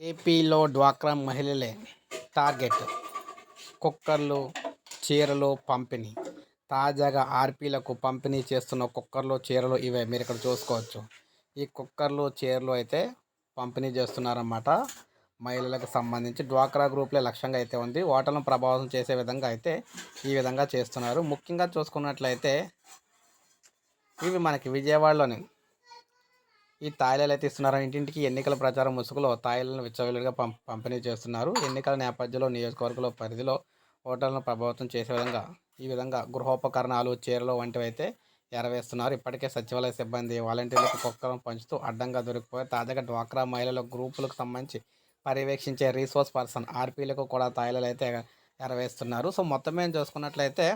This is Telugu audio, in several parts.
ఏపీలో డ్వాక్రా మహిళలే టార్గెట్. కుక్కర్లు చీరలు పంపిణీ. తాజాగా ఆర్పీలకు పంపిణీ చేస్తున్న కుక్కర్లు చీరలు ఇవే. మీరు ఇక్కడ చూసుకోవచ్చు. ఈ కుక్కర్లు చీరలు అయితే పంపిణీ చేస్తున్నారన్నమాట. మహిళలకు సంబంధించి డ్వాక్రా గ్రూప్లే లక్ష్యంగా అయితే ఉంది. ఓటర్లను ప్రభావితం చేసే విధంగా అయితే ఈ విధంగా చేస్తున్నారు. ముఖ్యంగా చూసుకున్నట్లయితే ఇవి మనకి విజయవాడలోని ఈ తాయిలాలు అయితే ఇస్తున్నారు? ఇంటింటికి ఎన్నికల ప్రచారం ముసుగులో తాయిలను విచ్చలవిడిగా పం పంపిణీ చేస్తున్నారు. ఎన్నికల నేపథ్యంలో నియోజకవర్గంలో పరిధిలో ఓటర్లను ప్రభావితం చేసే విధంగా ఈ విధంగా గృహోపకరణాలు చీరలు వంటివి అయితే ఎరవేస్తున్నారు ఇప్పటికే సచివాలయ సిబ్బంది వాలంటీర్లకు కుక్కలను పంచుతూ అడ్డంగా దొరికిపోయి తాజాగా డ్వాక్రా మహిళల గ్రూపులకు సంబంధించి పర్యవేక్షించే రీసోర్స్ పర్సన్ ఆర్పీలకు కూడా తాయిలాలు అయితే ఎరవేస్తున్నారు సో మొత్తం మేము చూసుకున్నట్లయితే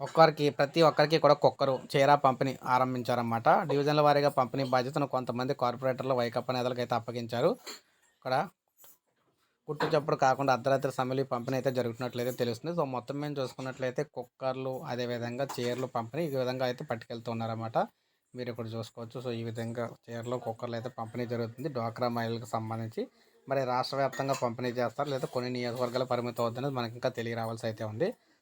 ఒక్కరికి ప్రతి ఒక్కరికి కూడా కుక్కరు చీర పంపిణీ ఆరంభించారన్నమాట. డివిజన్ల వారీగా పంపిణీ బాధ్యతను కొంతమంది కార్పొరేటర్లు వైకప్ప నేతలకు అయితే అప్పగించారు. ఇక్కడ గుట్టు చప్పుడు కాకుండా అర్ధరాత్రి సమయంలో ఈ పంపిణీ అయితే జరుగుతున్నట్లయితే తెలుస్తుంది. సో మొత్తం మేము చూసుకున్నట్లయితే కుక్కర్లు అదేవిధంగా చీరలు పంపిణీ ఈ విధంగా అయితే పట్టుకెళ్తున్నారన్నమాట. మీరు ఇక్కడ చూసుకోవచ్చు. సో ఈ విధంగా చీరలు కుక్కర్లు అయితే పంపిణీ జరుగుతుంది. డ్వాక్రా మహిళలకు సంబంధించి. మరి రాష్ట్ర వ్యాప్తంగా పంపిణీ చేస్తారు. లేదా కొన్ని నియోజకవర్గాలు పరిమితం అవుతుంది మనకి ఇంకా తెలియరావాల్సి అయితే ఉంది.